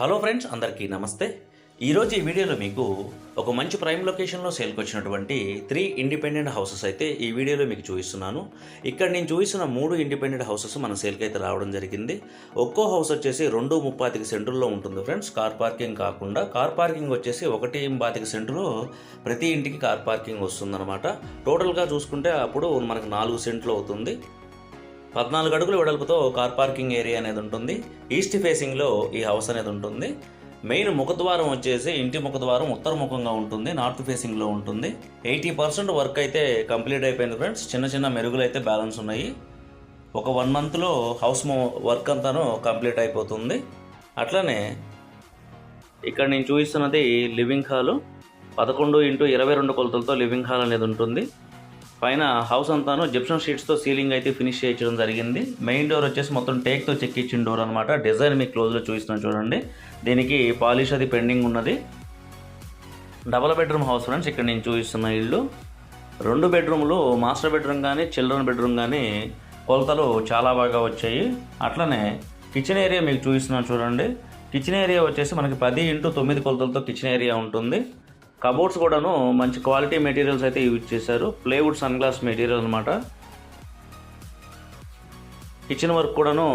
Hello friends అందరికీ నమస్తే. ఈరోజు ఈ వీడియోలో మీకు ఒక మంచి ప్రైమ్ లొకేషన్లో సేల్కి వచ్చినటువంటి త్రీ ఇండిపెండెంట్ హౌసెస్ అయితే ఈ వీడియోలో మీకు చూపిస్తున్నాను. ఇక్కడ నేను చూపిస్తున్న మూడు ఇండిపెండెంట్ హౌసెస్ మన సేల్కి అయితే రావడం జరిగింది. ఒక్కో హౌస్ వచ్చేసి రెండు ముప్పాతికి సెంటర్లో ఉంటుంది ఫ్రెండ్స్. కార్ పార్కింగ్ కాకుండా కార్ పార్కింగ్ వచ్చేసి ఒకటి పాతిక సెంటర్లో ప్రతి ఇంటికి కార్ పార్కింగ్ వస్తుందన్నమాట. టోటల్గా చూసుకుంటే అప్పుడు మనకు నాలుగు సెంట్లు అవుతుంది. పద్నాలుగు అడుగుల వెడల్పుతో కార్ పార్కింగ్ ఏరియా అనేది ఉంటుంది. ఈస్ట్ ఫేసింగ్లో ఈ హౌస్ అనేది ఉంటుంది. మెయిన్ ముఖద్వారం వచ్చేసి ఇంటి ముఖద్వారం ఉత్తర ముఖంగా ఉంటుంది నార్త్ ఫేసింగ్లో ఉంటుంది. ఎయిటీ పర్సెంట్ వర్క్ అయితే కంప్లీట్ అయిపోయింది ఫ్రెండ్స్. చిన్న చిన్న మెరుగులు అయితే బ్యాలెన్స్ ఉన్నాయి. ఒక వన్ మంత్లో హౌస్ మో- వర్క్ అంతాను కంప్లీట్ అయిపోతుంది. అట్లనే ఇక్కడ నేను చూపిస్తున్నది లివింగ్ హాలు. పదకొండు ఇంటూ ఇరవై రెండు కొలతలతో లివింగ్ హాల్ అనేది ఉంటుంది. పైన హౌస్ అంతాను జిప్సన్ షీట్స్తో సీలింగ్ అయితే ఫినిష్ చేయించడం జరిగింది. మెయిన్ డోర్ వచ్చేసి మొత్తం టేక్తో చెక్కిచ్చిన డోర్ అనమాట డిజైన్ మీకు క్లోజ్లో చూస్తున్నాను చూడండి. దీనికి పాలిష్ అది పెండింగ్ ఉన్నది. డబల్ బెడ్రూమ్ హౌస్ ఫ్రెండ్స్ ఇక్కడ నేను చూపిస్తున్న ఇల్లు. రెండు బెడ్రూమ్లు మాస్టర్ బెడ్రూమ్ కానీ చిల్డ్రన్ బెడ్రూమ్ కానీ కొలతలు చాలా బాగా వచ్చాయి. అట్లనే కిచెన్ ఏరియా మీకు చూపిస్తున్నాను చూడండి. కిచెన్ ఏరియా వచ్చేసి మనకి పది ఇంటూ తొమ్మిది కొలతలతో కిచెన్ ఏరియా ఉంటుంది. కబోర్డ్స్ కూడాను మంచి క్వాలిటీ మెటీరియల్స్ అయితే యూజ్ చేశారు ప్లేవుడ్ సన్ గ్లాస్ మెటీరియల్ అనమాట కిచెన్ వర్క్ కూడాను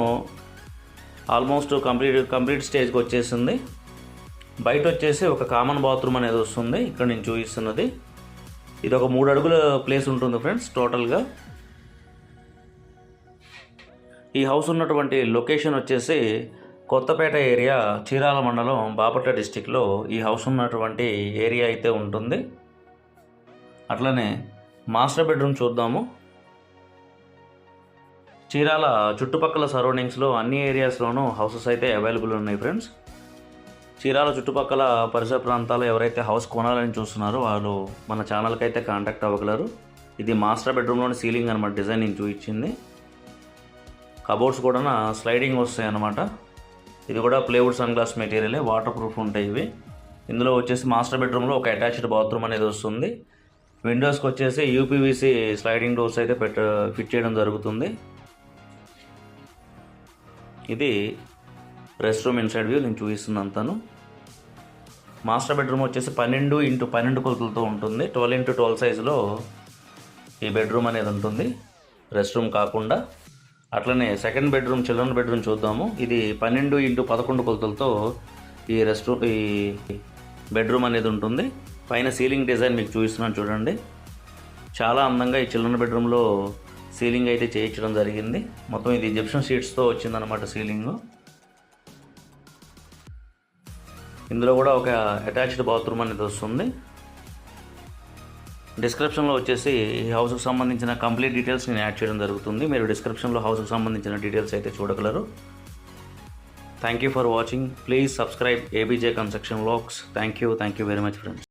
ఆల్మోస్ట్ కంప్లీట్ కంప్లీట్ స్టేజ్కి వచ్చేసింది. బయట వచ్చేసి ఒక కామన్ బాత్రూమ్ అనేది వస్తుంది. ఇక్కడ నేను చూపిస్తున్నది. ఇది ఒక మూడు అడుగుల ప్లేస్ ఉంటుంది ఫ్రెండ్స్ టోటల్గా. ఈ హౌస్ ఉన్నటువంటి లొకేషన్ వచ్చేసి కొత్తపేట ఏరియా చీరాల మండలం బాపట్ల డిస్టిక్లో ఈ హౌస్ ఉన్నటువంటి ఏరియా అయితే ఉంటుంది. అట్లనే మాస్టర్ బెడ్రూమ్ చూద్దాము. చీరాల చుట్టుపక్కల సరౌండింగ్స్లో అన్ని ఏరియాస్లోనూ హౌసెస్ అయితే అవైలబుల్ ఉన్నాయి ఫ్రెండ్స్. చీరాల చుట్టుపక్కల పరిసర ప్రాంతాల్లో ఎవరైతే హౌస్ కొనాలని చూస్తున్నారో వాళ్ళు మన ఛానల్కి అయితే కాంటాక్ట్ అవ్వగలరు. ఇది మాస్టర్ బెడ్రూమ్లోని సీలింగ్ అనమాట డిజైనింగ్ చూపించింది. కబోర్డ్స్ కూడా స్లైడింగ్ వస్తాయి అన్నమాట ఇది కూడా ప్లేవుడ్ సన్ గ్లాస్ మెటీరియలే వాటర్ ప్రూఫ్ ఉంటాయి ఇవి. ఇందులో వచ్చేసి మాస్టర్ బెడ్రూమ్లో ఒక అటాచ్డ్ బాత్రూమ్ అనేది వస్తుంది. విండోస్కి వచ్చేసి యూపీవీసీ స్లైడింగ్ డోర్స్ అయితే పెట్ట ఫిట్ చేయడం జరుగుతుంది. ఇది రెస్ట్ రూమ్ ఇన్సైడ్ వ్యూ నేను చూపిస్తున్నంతను. మాస్టర్ బెడ్రూమ్ వచ్చేసి పన్నెండు ఇంటూ పన్నెండు కొలతలతో ఉంటుంది. ట్వెల్వ్ ఇంటూ ట్వెల్వ్ సైజులో ఈ బెడ్రూమ్ అనేది ఉంటుంది. రెస్ట్ రూమ్ కాకుండా అట్లనే సెకండ్ బెడ్రూమ్ చిల్డ్రన్ బెడ్రూమ్ చూద్దాము. ఇది పన్నెండు ఇంటూ పదకొండు కొలతలతో ఈ రెస్ట్ రూమ్ ఈ బెడ్రూమ్ అనేది ఉంటుంది. పైన సీలింగ్ డిజైన్ మీకు చూపిస్తున్నాను చూడండి. చాలా అందంగా ఈ చిల్డ్రన్ బెడ్రూమ్లో సీలింగ్ అయితే చేయించడం జరిగింది. మొత్తం ఇది జిప్షన్ షీట్స్తో వచ్చిందనమాట సీలింగ్ ఇందులో కూడా ఒక అటాచ్డ్ బాత్రూమ్ అనేది వస్తుంది. డిస్క్రిప్షన్లో వచ్చేసి ఈ హౌస్కి సంబంధించిన కంప్లీట్ డీటెయిల్స్ నేను యాడ్ చేయడం జరుగుతుంది. మీరు డిస్క్రిప్షన్లో హౌస్కి సంబంధించిన డీటెయిల్స్ అయితే చూడగలరు. Thank you for watching please subscribe ABJ construction vlogs thank you thank you very much friends